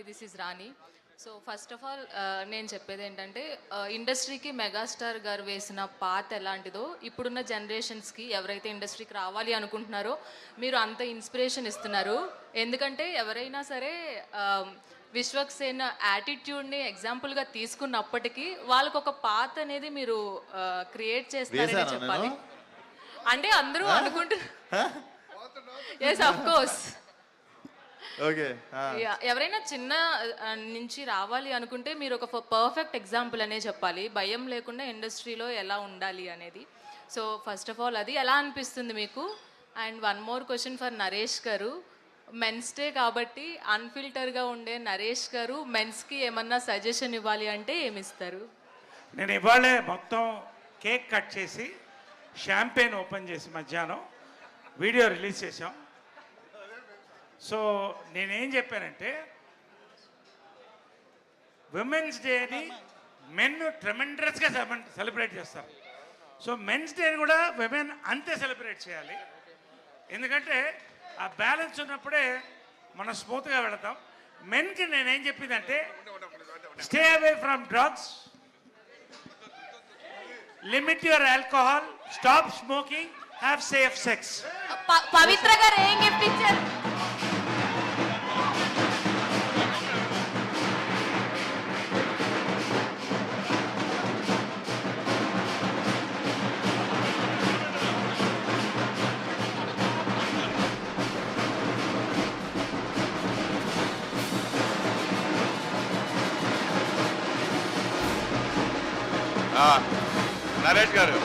అండి this is Rani so first of all నేను చెప్పేది ఏంటంటే ఇండస్ట్రీకి మెగాస్టార్ గారు వేసిన పాత ఎలాంటిదో ఇప్పుడున్న జనరేషన్స్కి ఎవరైతే ఇండస్ట్రీకి రావాలి అనుకుంటున్నారో మీరు అంత ఇన్స్పిరేషన్ ఇస్తున్నారు. ఎందుకంటే ఎవరైనా సరే ఆ, విశ్వక్ సేన్ యాటిట్యూడ్ని ఎగ్జాంపుల్గా తీసుకున్నప్పటికీ వాళ్ళకు ఒక పాత అనేది మీరు క్రియేట్ చేస్తారని వేశానా చెప్పాలి? అంటే అందరూ అనుకుంటున్నారు yes of course okay yeah, ఎవరైనా చిన్న ఆ, నుంచి రావాలి అనుకుంటే మీరు ఒక పర్ఫెక్ట్ ఎగ్జాంపుల్ అనే చెప్పాలి. భయం లేకుండా ఇండస్ట్రీలో ఎలా ఉండాలి అనేది. సో ఫస్ట్ ఆఫ్ ఆల్ అది ఎలా అనిపిస్తుంది మీకు? And one more question for Naresh garu. Men's day కాబట్టి అన్ఫిల్టర్గా ఉండే నరేష్ గారు మెన్స్కి ఏమన్నా సజెషన్ ఇవ్వాలి అంటే ఏమిస్తారు? నేను ఇవాళే మొత్తం కేక్ కట్ చేసి షాంపెయిన్ ఓపెన్ చేసి మధ్యాహ్నం వీడియో రిలీజ్ చేసాం సో నేనేం చెప్పానంటే విమెన్స్ డేని మెన్ ట్రెమెండరస్గా సెలబ్రేట్ చేస్తారు. సో మెన్స్ డేని కూడా విమెన్ అంతే సెలబ్రేట్ చేయాలి. ఎందుకంటే ఆ బ్యాలెన్స్ ఉన్నప్పుడే మనం స్మూత్గా వెళతాం. మెన్కి నేనేం చెప్పిందంటే stay away from drugs limit your alcohol stop smoking have safe sex ప- పవిత్ర గారు ఏం గిఫ్ట్ ఇచ్చారు నరేష్ గారు.